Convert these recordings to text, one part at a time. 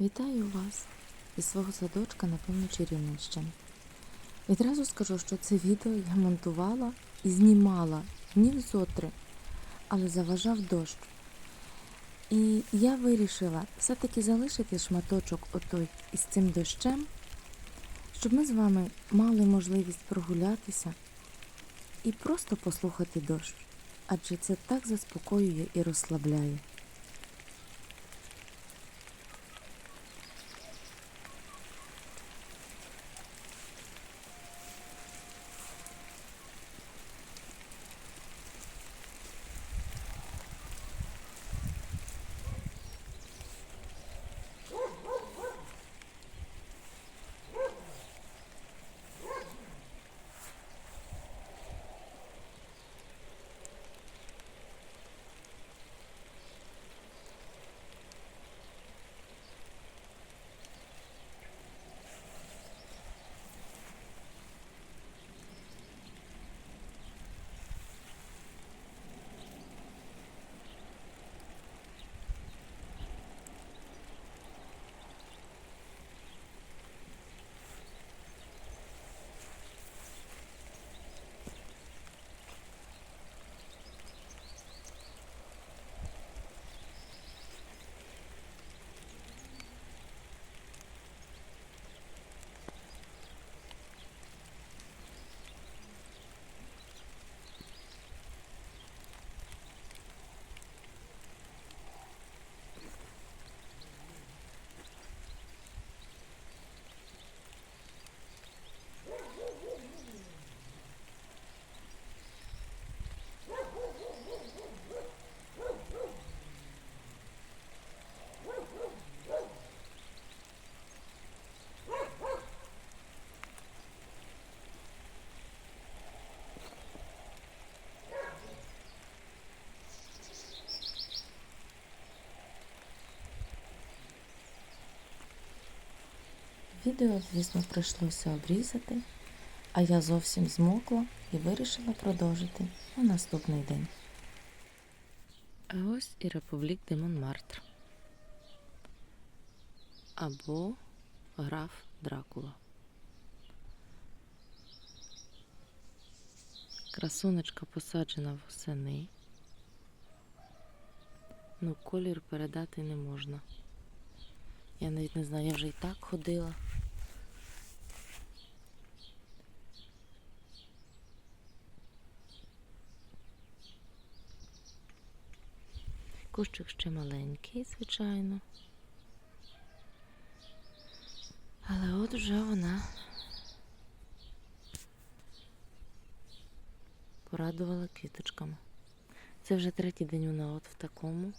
Вітаю вас із свого садочка на півночі Рівненщини. Відразу скажу, що це відео я монтувала і знімала днів зотри, але заважав дощ. І я вирішила все-таки залишити шматочок отой із цим дощем, щоб ми з вами мали можливість прогулятися і просто послухати дощ, адже це так заспокоює і розслабляє. Відео, звісно, прийшлося обрізати, а я зовсім змокла і вирішила продовжити на наступний день. А ось і Републік де Монмартр. Або граф Дракула. Красунечка посаджена восени. Ну, колір передати не можна. Я навіть не знаю, я вже і так ходила. Кущик ще маленький, звичайно. Але от вже вона порадувала квіточками. Це вже третій день вона от в такому.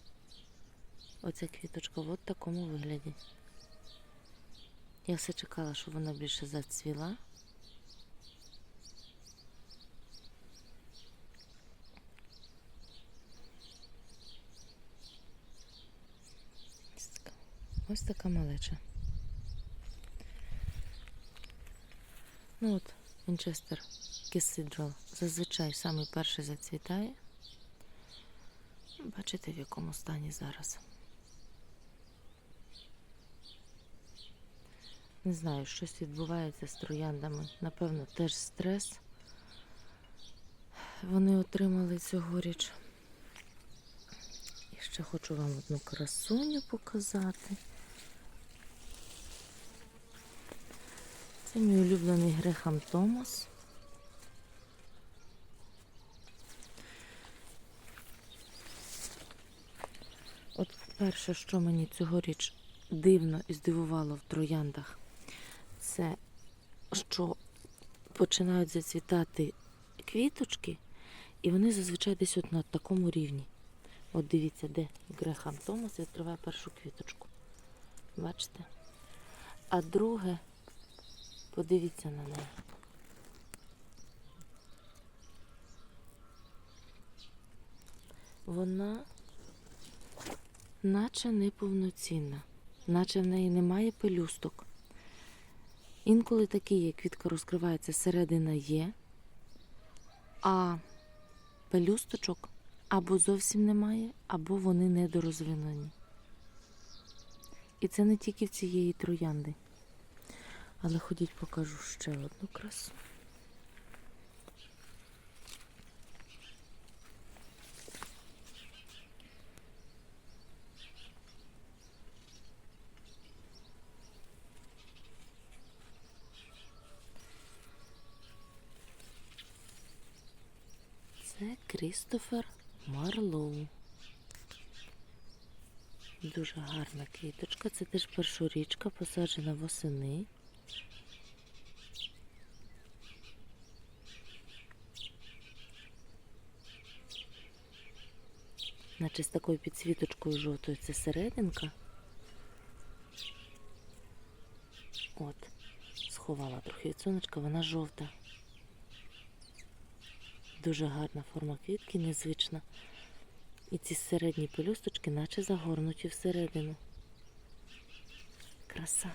Оця квіточка от в такому вигляді. Я все чекала, що вона більше зацвіла. Ось така- Ось така малеча. Ну от, Вінчестер Кесидрал зазвичай самий перший зацвітає. Бачите, в якому стані зараз. Не знаю, щось відбувається з трояндами. Напевно, теж стрес. Вони отримали цьогоріч. І ще хочу вам одну красуню показати. Це мій улюблений Грехам Томас. От перше, що мені цьогоріч дивно і здивувало в трояндах, це що починають зацвітати квіточки, і вони зазвичай десь от на такому рівні. От дивіться, де Грехам Томас відкриває першу квіточку. Бачите? А друге, подивіться на неї. Вона наче неповноцінна, наче в неї немає пелюсток. Інколи такі є, квітка розкривається, середина є, а пелюсточок або зовсім немає, або вони недорозвинені. І це не тільки в цієї троянди. Але ходіть покажу ще одну красу. Це Крістофер Марлоу. Дуже гарна квіточка. Це теж першорічка, посаджена восени. Наче з такою підсвіточкою жовтою це серединка. От, сховала трохи від сонечка, вона жовта. Дуже гарна форма квітки, незвична. І ці середні пелюсточки наче загорнуті всередину. Краса.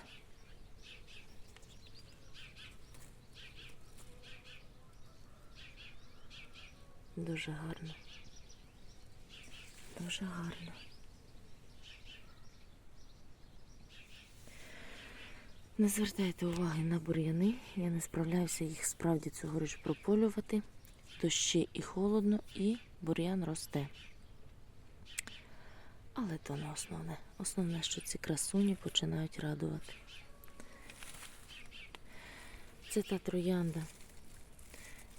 Дуже гарно. Дуже гарно. Не звертайте уваги на бур'яни. Я не справляюся їх справді цьогоріч прополювати. Дощі і холодно, і бур'ян росте. Але то не основне. Основне, що ці красуні починають радувати. Це та троянда,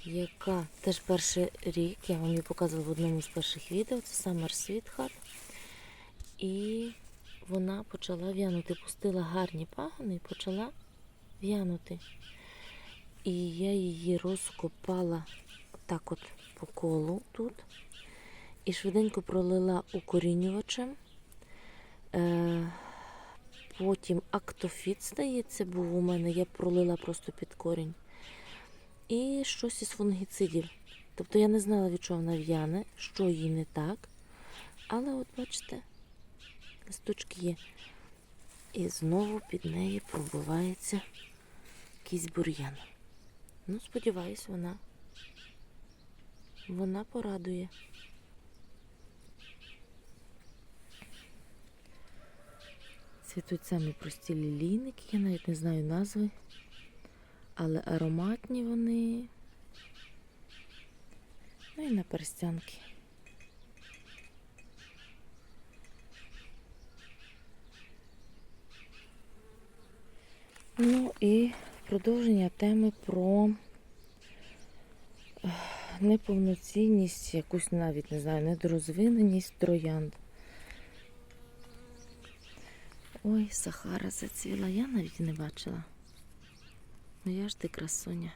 яка теж перший рік, я вам її показувала в одному з перших відео, це Summer Sweetheart. І вона почала в'янути, пустила гарні пагони і почала в'янути. І я її розкопала так от по колу тут. І швиденько пролила укорінювачем. Е, потім актофіт, здається, був у мене, я пролила просто під корінь. І щось із фунгіцидів. Тобто я не знала, від чого вона в'яне, що їй не так. Але от бачите, листочки є. І знову під неї пробивається якийсь бур'ян. Ну, сподіваюсь, вона, вона порадує. Цвітуть самі прості лілійники, я навіть не знаю назви, але ароматні вони. Ну і на перстянки. Ну і продовження теми про неповноцінність, якусь навіть не знаю, недорозвиненість троянд. Ой, Сахара зацвіла, я навіть не бачила. Ну я ж ти красуня.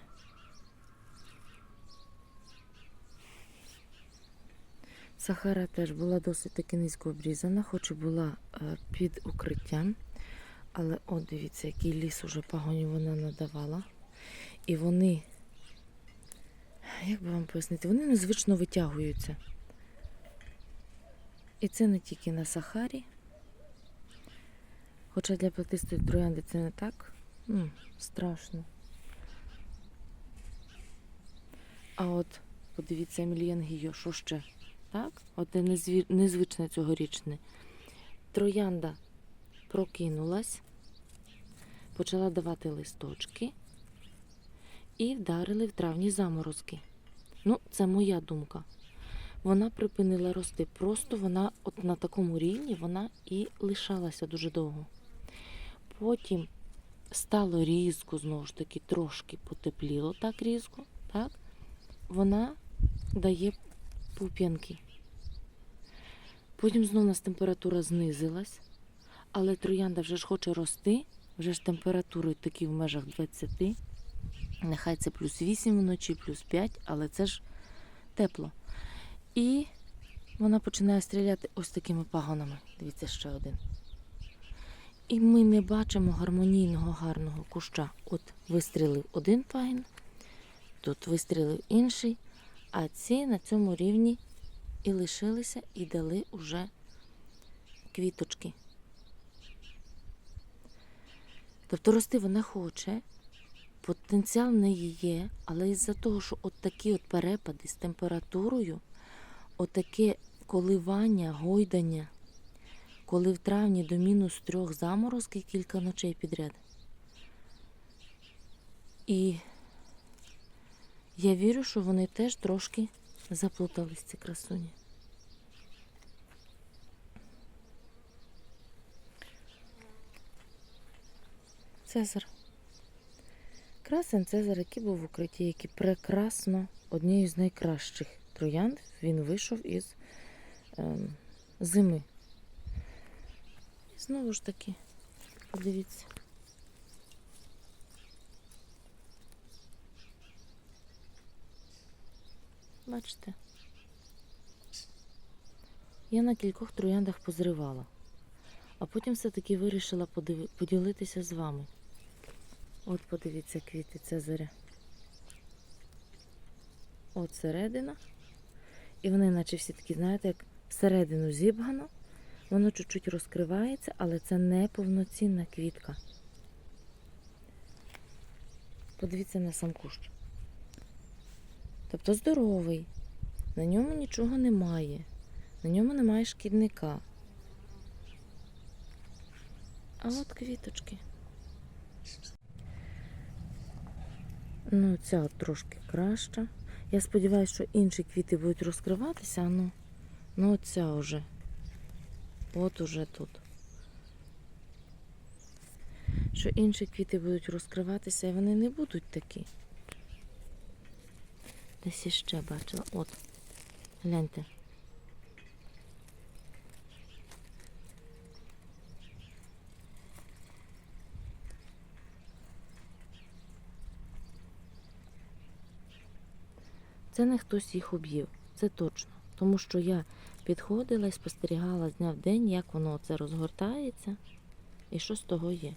Сахара теж була досить таки низько обрізана, хоч і була е, під укриттям. Але от дивіться, який ліс уже пагонів вона надавала. І вони, як би вам пояснити, вони незвично витягуються. І це не тільки на Сахарі. Хоча для плетистої троянди це не так м, страшно. А от, подивіться, Емільян Гійо, що ще? Так? От незві... незвичне цьогорічне. Троянда прокинулась, почала давати листочки і вдарили в травні заморозки. Ну, це моя думка. Вона припинила рости. Просто вона от на такому рівні вона і лишалася дуже довго. Потім стало різко, знову ж таки, трошки потепліло так різко, так? Вона дає пуп'янки. Потім знову у нас температура знизилась, але троянда вже ж хоче рости, вже ж температури такі в межах 20. Нехай це плюс 8 вночі, плюс 5, але це ж тепло. І вона починає стріляти ось такими пагонами. Дивіться, ще один. І ми не бачимо гармонійного гарного куща. От вистрілив один пагін, тут вистрілив інший, а ці на цьому рівні і лишилися, і дали уже квіточки. Тобто рости вона хоче, потенціал в неї є, але із-за того, що от такі от перепади з температурою, отаке коливання, гойдання коли в травні до мінус трьох заморозки кілька ночей підряд. І я вірю, що вони теж трошки заплутались, ці красуні. Цезар. Красен Цезар, який був в укритті, який прекрасно, однією з найкращих троянд, він вийшов із ем, зими. І знову ж таки, подивіться. Бачите? Я на кількох трояндах позривала, а потім все-таки вирішила поділитися з вами. От подивіться квіти Цезаря. От середина. І вони, наче всі такі, знаєте, як всередину зібгано. Воно чуть-чуть розкривається, але це не повноцінна квітка. Подивіться на сам кущ. Тобто здоровий, на ньому нічого немає, на ньому немає шкідника. А от квіточки. Ну, ця трошки краща. Я сподіваюся, що інші квіти будуть розкриватися, ну, ну оця уже. От уже тут. Що інші квіти будуть розкриватися, і вони не будуть такі. Десь іще бачила. От. Гляньте. Це не хтось їх об'їв, це точно. Тому що я підходила і спостерігала з дня в день, як воно оце розгортається і що з того є.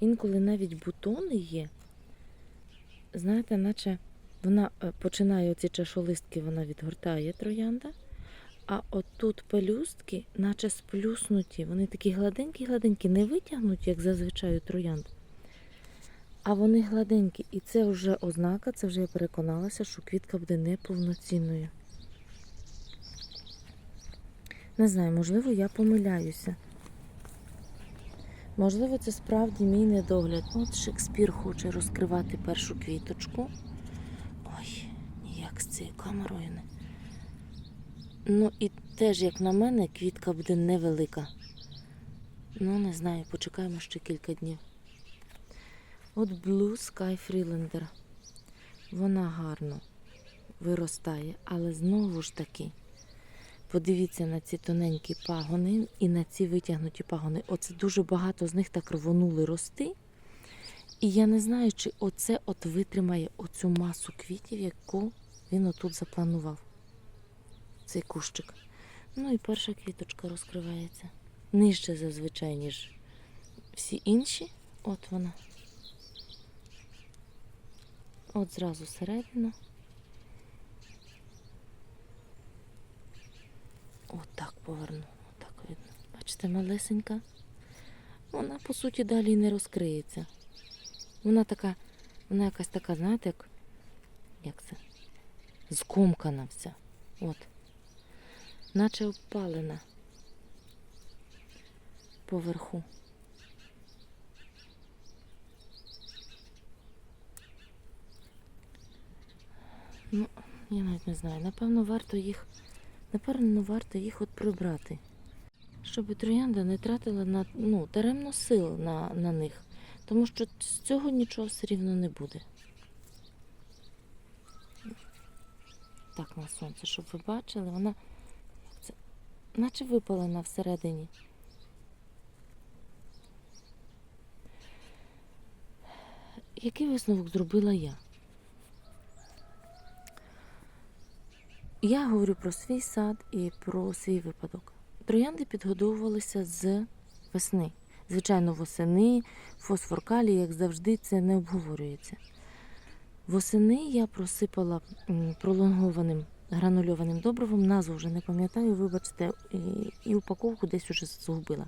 Інколи навіть бутони є. Знаєте, наче вона е, починає оці чашолистки, вона відгортає троянда, а отут пелюстки, наче сплюснуті, вони такі гладенькі-гладенькі, не витягнуті, як зазвичай у троянд. А вони гладенькі. І це вже ознака, це вже я переконалася, що квітка буде неповноцінною. Не знаю, можливо, я помиляюся. Можливо, це справді мій недогляд. От Шекспір хоче розкривати першу квіточку. Ой, ніяк з цією камерою не. Ну і теж, як на мене, квітка буде невелика. Ну, не знаю, почекаємо ще кілька днів. От Blue Sky Freelander. Вона гарно виростає, але знову ж таки, подивіться на ці тоненькі пагони і на ці витягнуті пагони. Оце дуже багато з них так рвонули рости. І я не знаю, чи оце от витримає оцю масу квітів, яку він отут запланував. Цей кущик. Ну і перша квіточка розкривається. Нижче зазвичай, ніж всі інші. От вона. От зразу середину. От так поверну. От так видно. Бачите, малесенька. Вона, по суті, далі не розкриється. Вона така, вона якась така, знаєте, як, як це? Скомкана вся. От. Наче обпалена поверху. Ну, я навіть не знаю. Напевно, варто їх, напевно, варто їх от прибрати. Щоб троянда не тратила на, ну, даремно сил на, на них. Тому що з цього нічого все рівно не буде. Так, на сонце, щоб ви бачили, вона це, наче випалена всередині. Який висновок зробила я? Я говорю про свій сад і про свій випадок. Троянди підгодовувалися з весни. Звичайно, восени, фосфор калій, як завжди, це не обговорюється. Восени я просипала пролонгованим гранульованим добривом, назву вже не пам'ятаю, вибачте, і, упаковку десь уже згубила.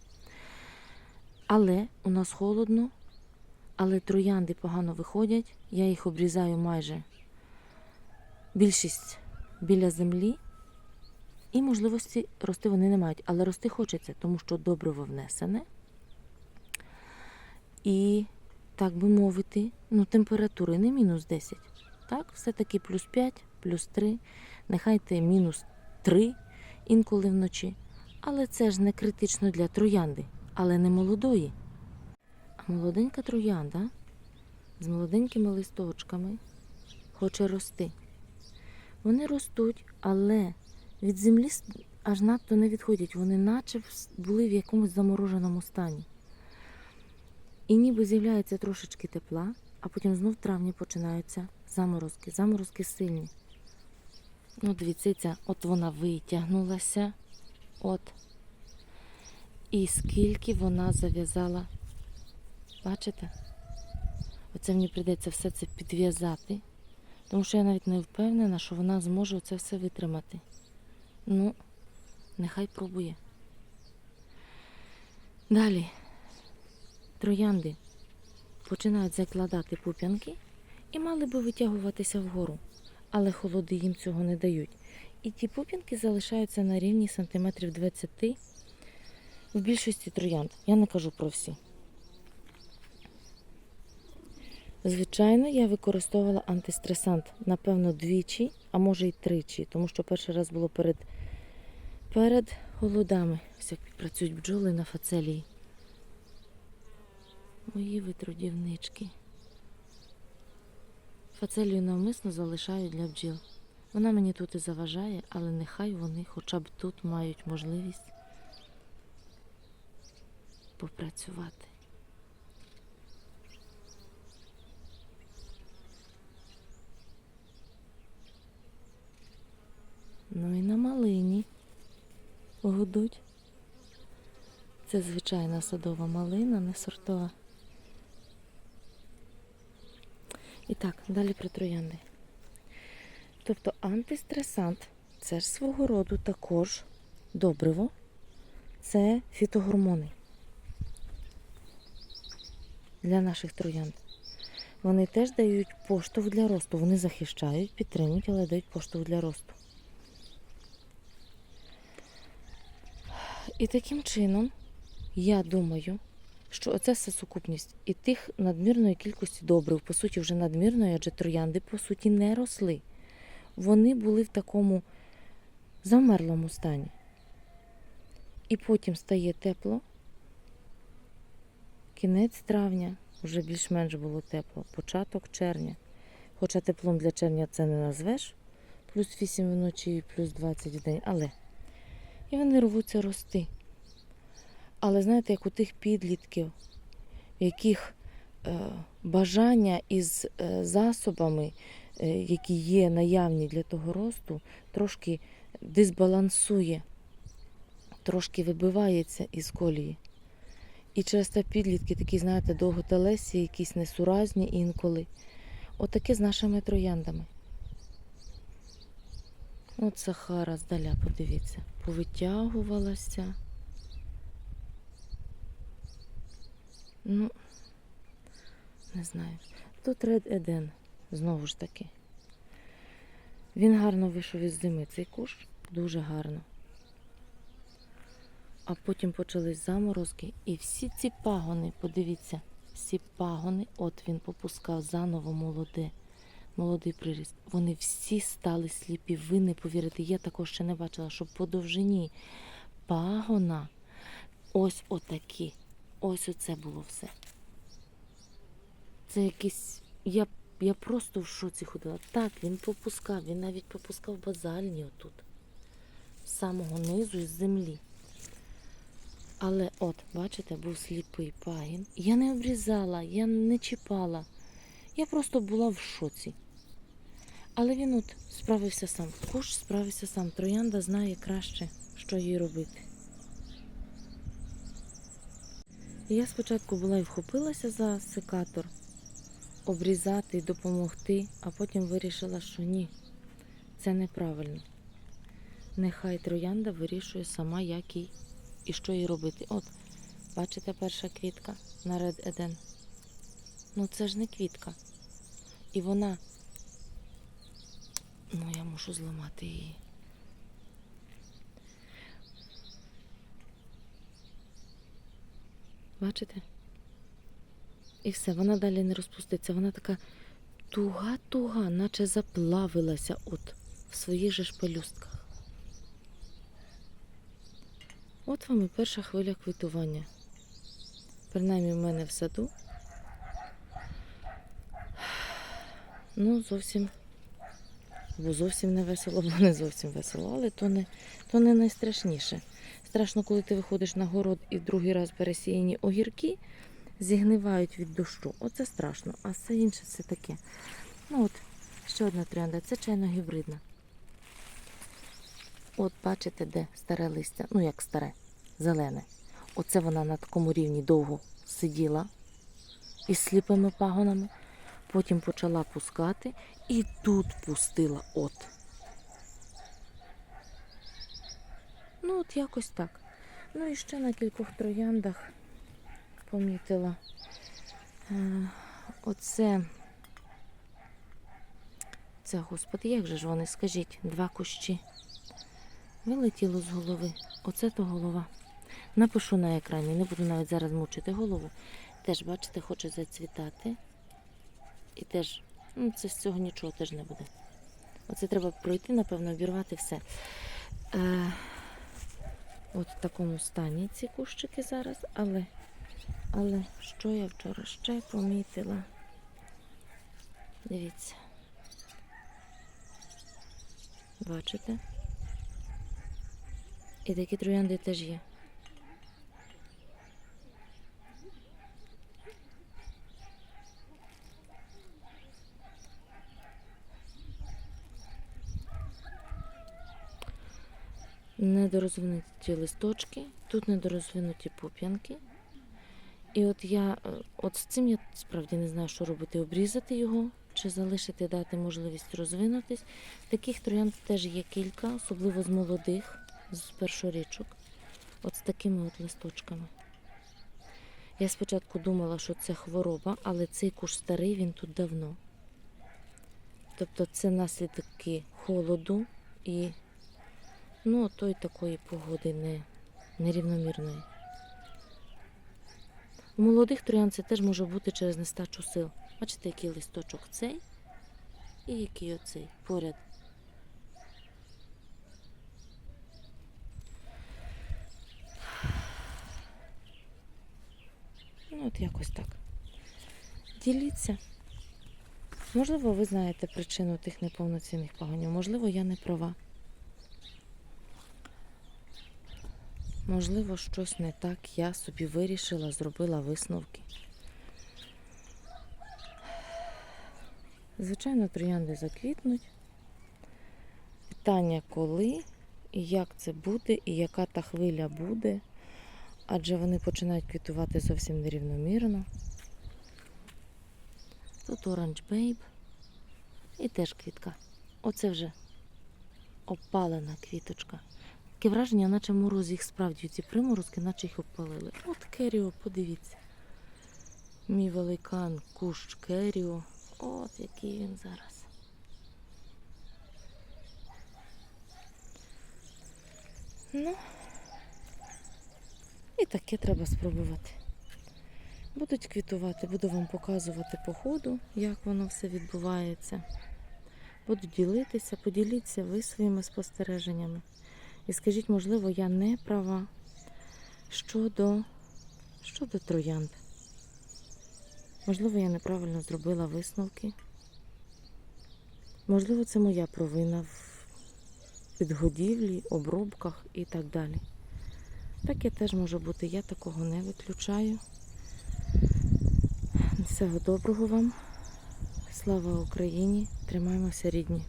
Але у нас холодно, але троянди погано виходять. Я їх обрізаю майже більшість біля землі, і можливості рости вони не мають. Але рости хочеться, тому що добриво внесене. І, так би мовити, ну, температури не мінус 10. Так, все-таки плюс 5, плюс 3, нехай те мінус 3 інколи вночі. Але це ж не критично для троянди, але не молодої. А молоденька троянда з молоденькими листочками хоче рости. Вони ростуть, але від землі аж надто не відходять. Вони наче були в якомусь замороженому стані. І ніби з'являється трошечки тепла, а потім знов в травні починаються заморозки. Заморозки сильні. Ну, дивіться, от вона витягнулася. От. І скільки вона зав'язала. Бачите? Оце мені прийдеться все це підв'язати. Тому що я навіть не впевнена, що вона зможе це все витримати. Ну, нехай пробує. Далі. Троянди починають закладати пуп'янки і мали би витягуватися вгору, але холоди їм цього не дають. І ті пуп'янки залишаються на рівні сантиметрів 20 в більшості троянд. Я не кажу про всі. Звичайно, я використовувала антистресант, напевно, двічі, а може й тричі, тому що перший раз було перед, перед холодами. Ось як працюють бджоли на фацелії. Мої ви трудівнички. Фацелію навмисно залишаю для бджіл. Вона мені тут і заважає, але нехай вони хоча б тут мають можливість попрацювати. Ну і на малині гудуть. Це звичайна садова малина, не сортова. І так, далі про троянди. Тобто антистресант це ж свого роду також добриво, це фітогормони для наших троянд. Вони теж дають поштовх для росту. Вони захищають, підтримують, але дають поштовх для росту. І таким чином, я думаю, що оця вся сукупність і тих надмірної кількості добрив, по суті, вже надмірної, адже троянди, по суті, не росли. Вони були в такому замерлому стані. І потім стає тепло. Кінець травня вже більш-менш було тепло, початок червня. Хоча теплом для червня це не назвеш, плюс 8 вночі і плюс 20 в день, але і вони рвуться рости. Але знаєте, як у тих підлітків, в яких е, бажання із е, засобами, е, які є наявні для того росту, трошки дисбалансує, трошки вибивається із колії. І через те підлітки такі, знаєте, довготелесі, якісь несуразні інколи. Отаке з нашими трояндами. От Сахара здаля, подивіться, повитягувалася. Ну, не знаю. Тут Ред Еден, знову ж таки. Він гарно вийшов із зими цей куш, дуже гарно. А потім почались заморозки, і всі ці пагони, подивіться, всі пагони, от він попускав заново молоде, молодий приріст. Вони всі стали сліпі. Ви не повірите, я також ще не бачила, щоб по довжині пагона ось отакі. Ось оце було все. Це якийсь. Я, я просто в шоці ходила. Так, він попускав, він навіть попускав базальні отут. З самого низу із землі. Але от, бачите, був сліпий пагін. Я не обрізала, я не чіпала. Я просто була в шоці. Але він от справився сам. Куш справився сам. Троянда знає краще, що їй робити. Я спочатку була і вхопилася за секатор, обрізати допомогти, а потім вирішила, що ні, це неправильно. Нехай троянда вирішує сама, як їй і що їй робити. От, бачите, перша квітка на Red Eden. Ну це ж не квітка. І вона Ну, я мушу зламати її. Бачите? І все, вона далі не розпуститься. Вона така туга-туга, наче заплавилася от в своїх же ж пелюстках. От вам і перша хвиля квітування. Принаймні в мене в саду. Ну, зовсім, бо зовсім не весело, бо не зовсім весело, але то не, то не найстрашніше. Страшно, коли ти виходиш на город і другий раз пересіяні огірки зігнивають від дощу. Оце страшно, а все інше це таке. Ну от, ще одна тренда, це чайно гібридна. От бачите, де старе листя, ну як старе, зелене. Оце вона на такому рівні довго сиділа із сліпими пагонами. Потім почала пускати і тут пустила от. Ну, от якось так. Ну і ще на кількох трояндах помітила. Е, оце. Це, господи, як же ж вони, скажіть, два кущі. Вилетіло з голови. Оце то голова. Напишу на екрані, не буду навіть зараз мучити голову. Теж, бачите, хоче зацвітати. І теж, ну, це з цього нічого теж не буде. Оце треба пройти, напевно, обірвати все. Е, от в такому стані ці кущики зараз, але, але що я вчора ще помітила? Дивіться. Бачите? І такі троянди теж є. Недорозвинуті листочки, тут недорозвинуті пуп'янки. І от я е, от з цим я справді не знаю, що робити. Обрізати його чи залишити, дати можливість розвинутись. Таких троянд теж є кілька, особливо з молодих, з першорічок. От з такими от листочками. Я спочатку думала, що це хвороба, але цей куш старий, він тут давно. Тобто це наслідки холоду і ну, той такої погоди не, нерівномірної. У молодих троян це теж може бути через нестачу сил. Бачите, який листочок цей і який оцей поряд. Ну, от якось так. Діліться. Можливо, ви знаєте причину тих неповноцінних пагонів, можливо, я не права. Можливо, щось не так я собі вирішила, зробила висновки. Звичайно, троянди заквітнуть. Питання коли і як це буде, і яка та хвиля буде, адже вони починають квітувати зовсім нерівномірно. Тут Orange Babe і теж квітка. Оце вже опалена квіточка. Таке враження, наче мороз їх справді ці приморозки, наче їх обпалили. От Керіо, подивіться. Мій великан кущ Керіо. От який він зараз. Ну, і таке треба спробувати. Будуть квітувати, буду вам показувати по ходу, як воно все відбувається. Буду ділитися, поділіться ви своїми спостереженнями. І скажіть, можливо, я не права щодо, щодо троянд. Можливо, я неправильно зробила висновки. Можливо, це моя провина в підгодівлі, обробках і так далі. Таке теж може бути, я такого не виключаю. Всього доброго вам. Слава Україні! Тримаємося рідні!